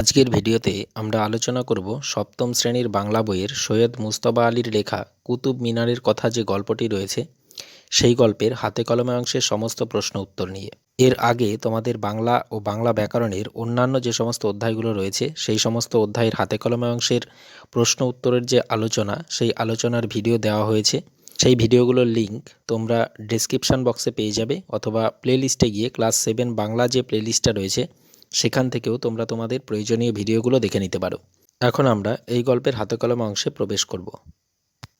আজকের ভিডিওতে আমরা আলোচনা করব সপ্তম শ্রেণির বাংলা বইয়ের সৈয়দ মুস্তফা আলীর লেখা কুতুব মিনারের কথা যে গল্পটি রয়েছে, সেই গল্পের হাতে কলমে অংশের সমস্ত প্রশ্ন উত্তর নিয়ে। এর আগে তোমাদের বাংলা ও বাংলা ব্যাকরণের অন্যান্য যে সমস্ত অধ্যায়গুলো রয়েছে, সেই সমস্ত অধ্যায়ের হাতে কলমে অংশের প্রশ্ন উত্তরের যে আলোচনা, সেই আলোচনার ভিডিও দেওয়া হয়েছে। সেই ভিডিওগুলোর লিঙ্ক তোমরা ডিসক্রিপশান বক্সে পেয়ে যাবে অথবা প্লেলিস্টে গিয়ে ক্লাস সেভেন বাংলা যে প্লেলিস্টটা রয়েছে সেখান থেকেও তোমরা তোমাদের প্রয়োজনীয় ভিডিওগুলো দেখে নিতে পারো। এখন আমরা এই গল্পের হাতে কলম অংশে প্রবেশ করব।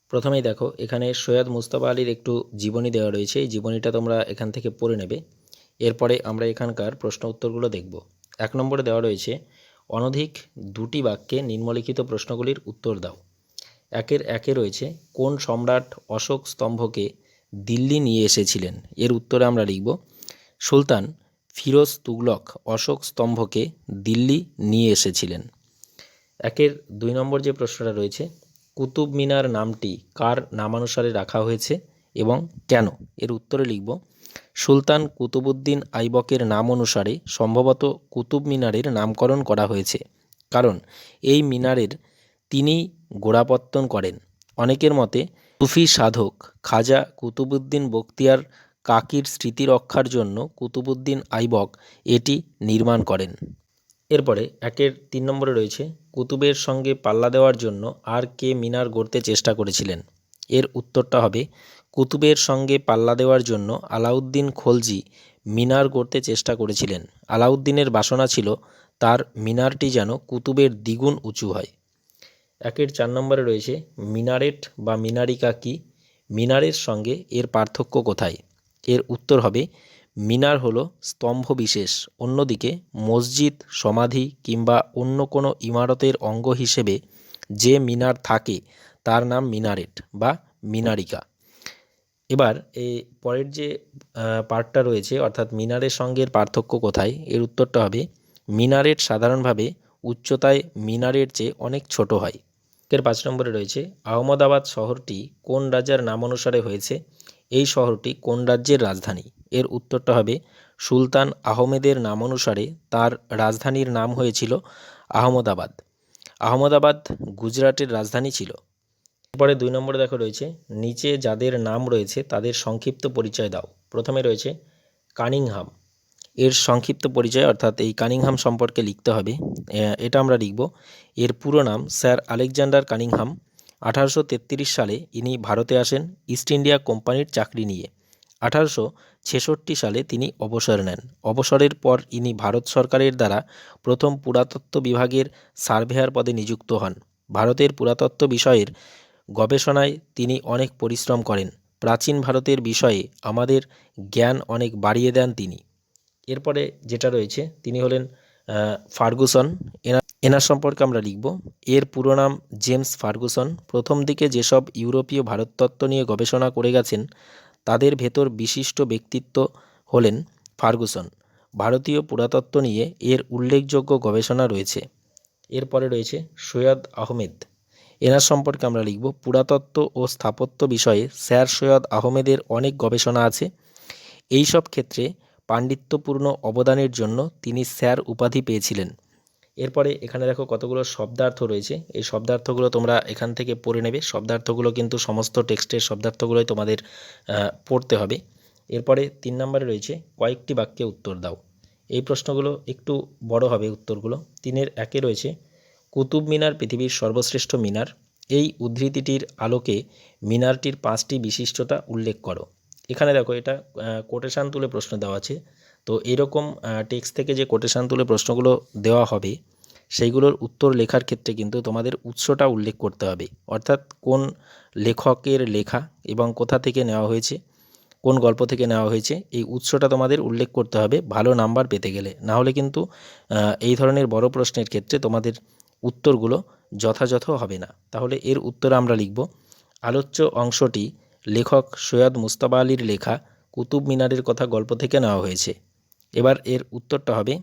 প্রথমেই দেখো, এখানে সৈয়দ মুস্তফা আলীর একটু জীবনী দেওয়া রয়েছে। এই জীবনীটা তোমরা এখান থেকে পড়ে নেবে। এরপরে আমরা এখানকার প্রশ্ন উত্তরগুলো দেখব। এক নম্বরে দেওয়া রয়েছে, অনধিক দুটি বাক্যে নিম্নলিখিত প্রশ্নগুলির উত্তর দাও। একের একে রয়েছে, কোন সম্রাট অশোক স্তম্ভকে দিল্লি নিয়ে এসেছিলেন? এর উত্তরে আমরা লিখব, সুলতান ফিরোজ তুগলক অশোক স্তম্ভকে দিল্লি নিয়ে এসেছিলেন। একের দুই নম্বর যে প্রশ্নটা রয়েছে, কুতুব মিনার নামটি কার নামানুসারে রাখা হয়েছে এবং কেন? এর উত্তরে লিখব, সুলতান কুতুবুদ্দিন আইবকের নাম অনুসারে সম্ভবত কুতুব মিনারের নামকরণ করা হয়েছে। কারণ এই মিনারের তিনি গোড়াপত্তন করেন। অনেকের মতে সুফি সাধক খাজা কুতুবুদ্দিন বখতিয়ার কাকির স্মৃতি রক্ষার জন্য কুতুবুদ্দিন আইবক এটি নির্মাণ করেন। এরপরে একের তিন নম্বরে রয়েছে, কুতুবের সঙ্গে পাল্লা দেওয়ার জন্য আর কে মিনার গড়তে চেষ্টা করেছিলেন। এর উত্তরটা হবে, কুতুবের সঙ্গে পাল্লা দেওয়ার জন্য আলাউদ্দিন খলজি মিনার গড়তে চেষ্টা করেছিলেন। আলাউদ্দিনের বাসনা ছিল, তার মিনারটি যেন কুতুবের দ্বিগুণ উঁচু হয়। একের চার নম্বরে রয়েছে, মিনারেট বা মিনারিকা কি? মিনারের সঙ্গে এর পার্থক্য কোথায়? এর উত্তর হবে, মিনার হলো স্তম্ভ বিশেষ অন্যদিকে মসজিদ, সমাধি কিংবা অন্য কোনো ইমারতের অঙ্গ হিসেবে যে মিনার থাকে তার নাম মিনারেট বা মিনারিকা। এবার এই পরের যে পার্টটা রয়েছে, অর্থাৎ মিনারের সঙ্গে পার্থক্য কোথায়, এর উত্তরটা হবে, মিনারেট সাধারণভাবে উচ্চতায় মিনারের চেয়ে অনেক ছোট হয়। এর পাঁচ নম্বরে রয়েছে, আহমদাবাদ শহরটি কোন রাজার নাম অনুসারে হয়েছে? এই শহরটি কোন রাজ্যের রাজধানী? এর উত্তরটা হবে সুলতান আহমেদের নাম অনুসারে তার রাজধানীর নাম হয়েছিল আহমদাবাদ। আহমদাবাদ গুজরাটের রাজধানী ছিল। এরপরে দুই নম্বরে দেখো রয়েছে, নিচে যাদের নাম রয়েছে তাদের সংক্ষিপ্ত পরিচয় দাও। প্রথমে রয়েছে কানিংহাম। এর সংক্ষিপ্ত পরিচয় অর্থাৎ এই কানিংহাম সম্পর্কে লিখতে হবে। এটা আমরা লিখব। এর পুরো নাম স্যার আলেকজান্ডার কানিংহাম। আঠারোশো তেত্রিশ সালে ইনি ভারতে আসেন, ইস্ট ইন্ডিয়া কোম্পানির চাকরি নিয়ে। আঠারোশো ছেষট্টি সালে তিনি অবসর নেন। অবসরের পর ইনি ভারত সরকারের দ্বারা প্রথম পুরাতত্ত্ব বিভাগের সার্ভেয়ার পদে নিযুক্ত হন। ভারতের পুরাতত্ত্ব বিষয়ের গবেষণায় তিনি অনেক পরিশ্রম করেন। প্রাচীন ভারতের বিষয়ে আমাদের জ্ঞান অনেক বাড়িয়ে দেন তিনি। এরপরে যেটা রয়েছে, তিনি হলেন ফার্গুসন। এনার এনার সম্পর্কে আমরা লিখব। এর পুরো নাম জেমস ফার্গুসন। প্রথম দিকে যেসব ইউরোপীয় ভারততত্ত্ব নিয়ে গবেষণা করে গেছেন, তাদের ভেতর বিশিষ্ট ব্যক্তিত্ব হলেন ফার্গুসন। ভারতীয় পুরাতত্ত্ব নিয়ে এর উল্লেখযোগ্য গবেষণা রয়েছে। এরপরে রয়েছে সৈয়দ আহমেদ। এনার সম্পর্কে আমরা লিখব, পুরাতত্ত্ব ও স্থাপত্য বিষয়ে স্যার সৈয়দ আহমেদের অনেক গবেষণা আছে। এই সব ক্ষেত্রে পাণ্ডিত্যপূর্ণ অবদানের জন্য তিনি স্যার উপাধি পেয়েছিলেন। এরপরে এখানে দেখো কতগুলো শব্দার্থ রয়েছে। এই শব্দার্থগুলো তোমরা এখান থেকে পড়ে নেবে। শব্দার্থগুলো কিন্তু সমস্ত টেক্সটের শব্দার্থগুলোই তোমাদের পড়তে হবে। এরপরে তিন নম্বরে রয়েছে, কয়েকটি বাক্যে উত্তর দাও। এই প্রশ্নগুলো একটু বড় হবে উত্তরগুলো। তিনের একে রয়েছে, কুতুব মিনার পৃথিবীর সর্বশ্রেষ্ঠ মিনার। এই উদ্ধৃতিটির আলোকে মিনারটির পাঁচটি বিশিষ্টতা উল্লেখ করো। এখানে দেখো এটা কোটেশান তুলে প্রশ্ন দেওয়া আছে। তো এরকম টেক্সট থেকে যে কোটেশান তুলে প্রশ্নগুলো দেওয়া হবে, সেইগুলোর উত্তর লেখার ক্ষেত্রে কিন্তু তোমাদের উৎসটা উল্লেখ করতে হবে। অর্থাৎ কোন লেখকের লেখা এবং কোথা থেকে নেওয়া হয়েছে, কোন গল্প থেকে নেওয়া হয়েছে, এই উৎসটা তোমাদের উল্লেখ করতে হবে ভালো নাম্বার পেতে গেলে। না হলে কিন্তু এই ধরনের বড় প্রশ্নের ক্ষেত্রে তোমাদের উত্তরগুলো যথাযথ হবে না। তাহলে এর উত্তর আমরা লিখব, আলোচ্য অংশটি লেখক সৈয়দ মুস্তাবা আলীর লেখা কুতুব মিনারের কথা গল্প থেকে নেওয়া হয়েছে। এবার এর উত্তরটা হবে,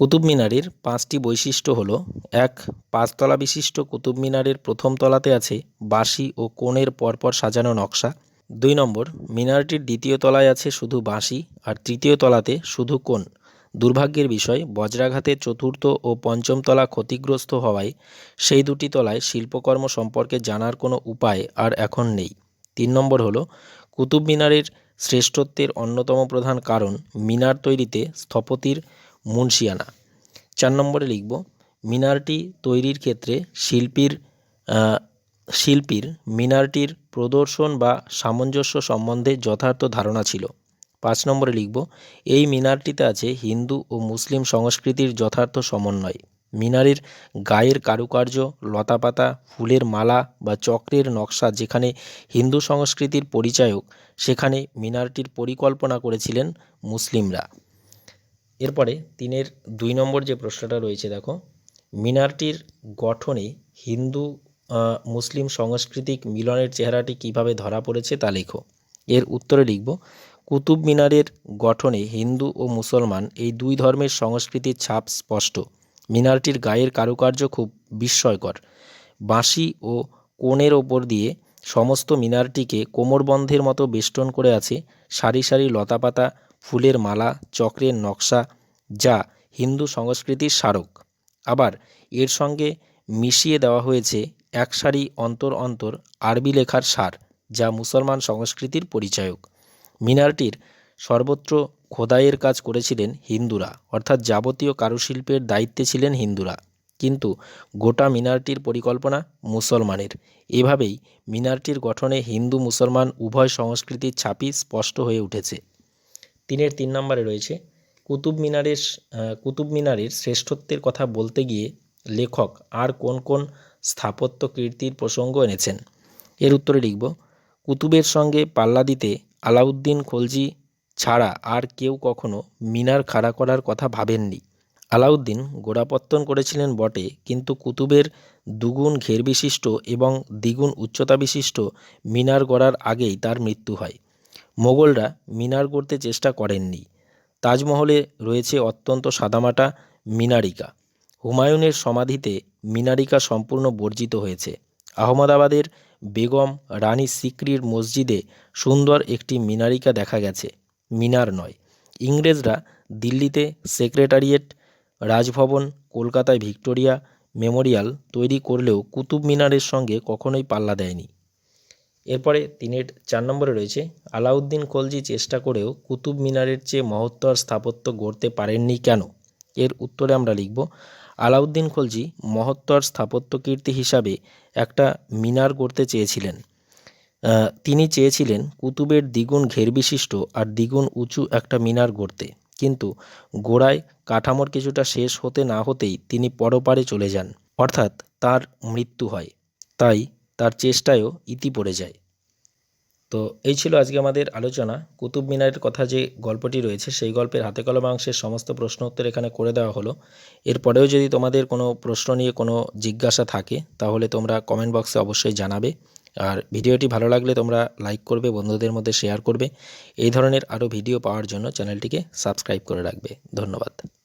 কুতুব মিনারের পাঁচটি বৈশিষ্ট্য হলো, এক, পাঁচতলা বিশিষ্ট কুতুব মিনারের প্রথম তলাতে আছে বাঁশি ও কোণের পরপর সাজানো নকশা, দুই নম্বর, মিনারটির দ্বিতীয় তলায় আছে শুধু বাঁশি আর তৃতীয় তলাতে শুধু কোণ। দুর্ভাগ্যের বিষয়, বজ্রাঘাতে চতুর্থ ও পঞ্চম তলা ক্ষতিগ্রস্ত হওয়ায় সেই দুটি তলায় শিল্পকর্ম সম্পর্কে জানার কোনো উপায় আর এখন নেই। তিন নম্বর হলো কুতুব মিনারের শ্রেষ্ঠত্বের অন্যতম প্রধান কারণ মিনার তৈরিতে স্থপতির মুন্সিয়ানা। চার নম্বরে লিখব, মিনারটি তৈরির ক্ষেত্রে শিল্পীর শিল্পীর মিনারটির প্রদর্শন বা সামঞ্জস্য সম্বন্ধে যথার্থ ধারণা ছিল। পাঁচ নম্বরে লিখব, এই মিনারটিতে আছে হিন্দু ও মুসলিম সংস্কৃতির যথার্থ সমন্বয়। মিনারের গায়ের কারুকার্য, লতাপাতা, ফুলের মালা বা চক্রের নকশা যেখানে হিন্দু সংস্কৃতির পরিচায়ক, সেখানে মিনারটির পরিকল্পনা করেছিলেন মুসলিমরা। এরপরে তিনের দুই নম্বর যে প্রশ্নটা রয়েছে, দেখো, মিনারটির গঠনে হিন্দু মুসলিম সাংস্কৃতিক মিলনের চেহারাটি কীভাবে ধরা পড়েছে তা লেখো। এর উত্তরে লিখব, কুতুব মিনারের গঠনে হিন্দু ও মুসলমান এই দুই ধর্মের সংস্কৃতির ছাপ স্পষ্ট। মিনারটির গায়ের কারুকার্য খুব বিস্ময়কর। বাঁশি ও কোণের ওপর দিয়ে সমস্ত মিনারটিকে কোমরবন্ধের মতো বেষ্টন করে আছে সারি সারি লতাপাতা, ফুলের মালা, চক্রের নকশা, যা হিন্দু সংস্কৃতির স্মারক। আবার এর সঙ্গে মিশিয়ে দেওয়া হয়েছে এক সারি অন্তর অন্তর আরবি লেখার সার, যা মুসলমান সংস্কৃতির পরিচায়ক। মিনারটির সর্বত্র খোদাইয়ের কাজ করেছিলেন হিন্দুরা, অর্থাৎ যাবতীয় কারুশিল্পের দায়িত্বে ছিলেন হিন্দুরা। কিন্তু গোটা মিনারটির পরিকল্পনা মুসলমানের। এভাবেই মিনারটির গঠনে হিন্দু মুসলমান উভয় সংস্কৃতির ছাপই স্পষ্ট হয়ে উঠেছে। তিনের তিন নম্বরে রয়েছে, কুতুব মিনারের কুতুব মিনারের শ্রেষ্ঠত্বের কথা বলতে গিয়ে লেখক আর কোন কোন স্থাপত্য কীর্তির প্রসঙ্গ এনেছেন? এর উত্তরে লিখব, কুতুবের সঙ্গে পাল্লা দিতে আলাউদ্দিন খলজি ছাড়া আর কেউ কখনো মিনার খাড়া করার কথা ভাবেননি। আলাউদ্দিন গোড়াপত্তন করেছিলেন বটে, কিন্তু কুতুবের দুগুণ ঘের বিশিষ্ট এবং দ্বিগুণ উচ্চতা বিশিষ্ট মিনার গড়ার আগেই তার মৃত্যু হয়। মোগলরা মিনার গড়তে চেষ্টা করেননি। তাজমহলে রয়েছে অত্যন্ত সাদামাটা মিনারিকা। হুমায়ুনের সমাধিতে মিনারিকা সম্পূর্ণ বর্জিত হয়েছে। আহমদাবাদের বেগম রানী সিকরির মসজিদে সুন্দর একটি মিনারিকা দেখা গেছে। মিনার নয়। ইংরেজরা দিল্লিতে সেক্রেটারিয়েট, রাজভবন, কলকাতায় ভিক্টোরিয়া মেমোরিয়াল তৈরি করলেও কুতুব মিনারের সঙ্গে কখনোই পাল্লা দেয়নি। এরপরে তিনের চার নম্বরে রয়েছে, আলাউদ্দিন খলজি চেষ্টা করেও কুতুব মিনারের চেয়ে মহত্তর স্থাপত্য গড়তে পারেননি কেন? এর উত্তরে আমরা লিখব, আলাউদ্দিন খলজি মহত্তর স্থাপত্য কীর্তি হিসাবে একটা মিনার গড়তে চেয়েছিলেন। তিনি চেয়েছিলেন কুতুবের দ্বিগুণ ঘের বিশিষ্ট আর দ্বিগুণ উঁচু একটা মিনার গড়তে। কিন্তু গোড়ায় কাঠামোর কিছুটা শেষ হতে না হতেই তিনি পরপারে চলে যান। অর্থাৎ তার মৃত্যু হয়। তাই তার চেষ্টায়ও ইতি পড়ে যায়। তো এই ছিল আজকে আমাদের আলোচনা। কুতুব মিনারের কথা যে গল্পটি রয়েছে, সেই গল্পের হাতে কলমে অংশের সমস্ত প্রশ্ন উত্তর এখানে করে দেওয়া হলো। এরপরেও যদি তোমাদের কোনো প্রশ্ন নিয়ে কোনো জিজ্ঞাসা থাকে, তাহলে তোমরা কমেন্ট বক্সে অবশ্যই জানাবে। আর ভিডিওটি ভালো লাগলে তোমরা লাইক করবে, বন্ধুদের মধ্যে শেয়ার করবে। এই ধরনের আরও ভিডিও পাওয়ার জন্য চ্যানেলটিকে সাবস্ক্রাইব করে রাখবে। ধন্যবাদ।